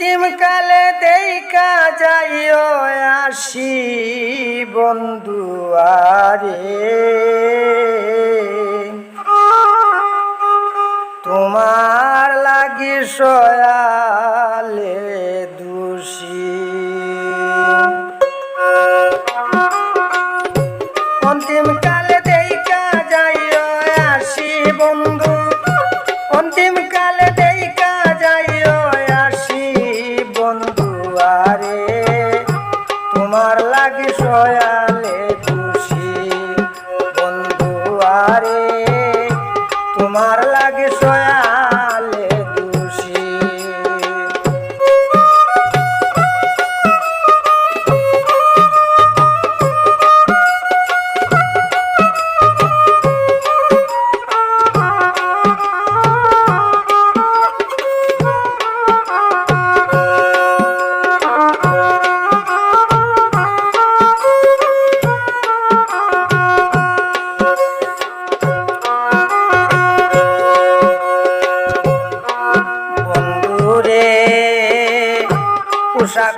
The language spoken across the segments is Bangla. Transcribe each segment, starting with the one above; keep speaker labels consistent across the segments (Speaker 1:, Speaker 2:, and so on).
Speaker 1: অন্তিম কালে দেখা যাইও আসি বন্ধু আরে। তোমার লাগি সয়ালে দোষী। অন্তিম কালে দেখা যাইও আসি বন্ধু বন্ধু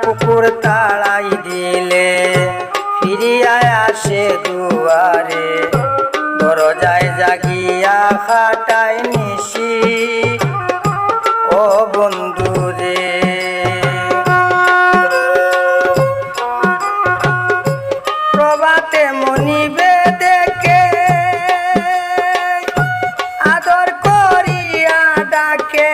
Speaker 1: কুকুর তাড়াই দিলে, ফিরিয়ায় আসে দুয়ারে। দরজায় জাগিয়া খাটাই নিশি, ও বন্ধুরে প্রভাতে মনিবে দেখে আদর করিয়া ডাকে।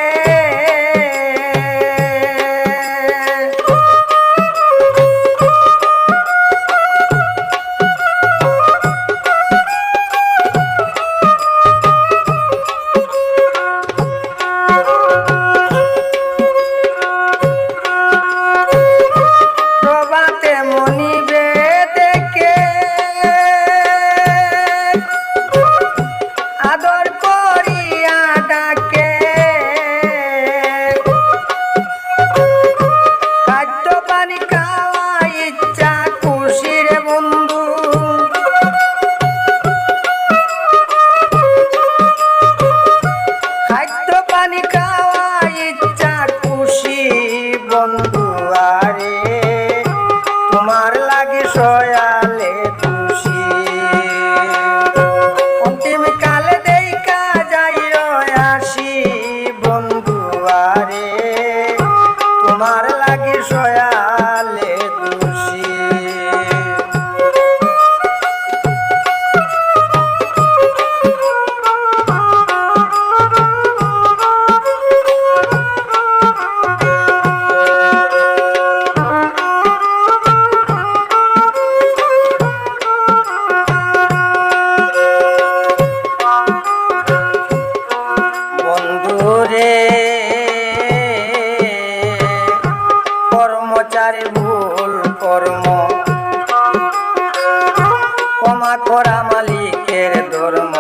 Speaker 1: তোমার লাগে সয়ালে খুশি। অন্তিম কালে দেখা যাই আসি বন্ধু আরে। তোমার লাগে সয়ালে বন্ধুরে কর্মচারী ভুল কর্ম। ক্ষমা করা মালিকের ধর্ম।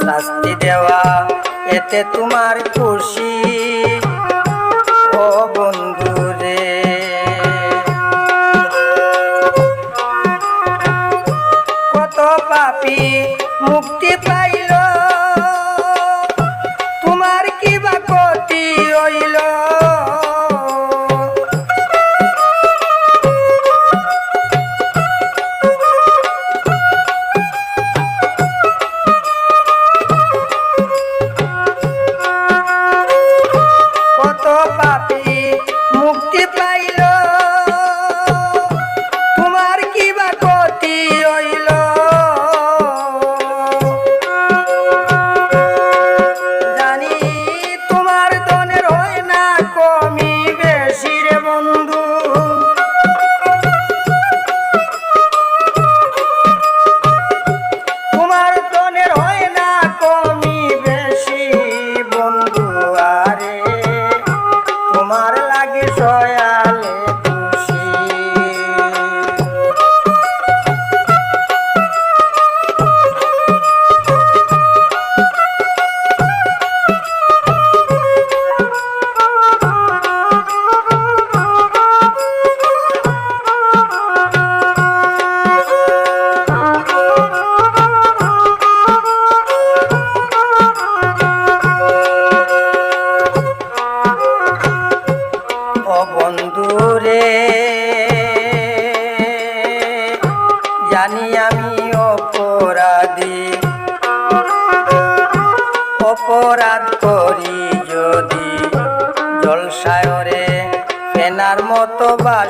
Speaker 1: শাস্তি দেওয়া, এতে তোমার খুশি। ও বন্ধুরে কত পাপি মুক্তি পাইল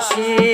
Speaker 1: মতো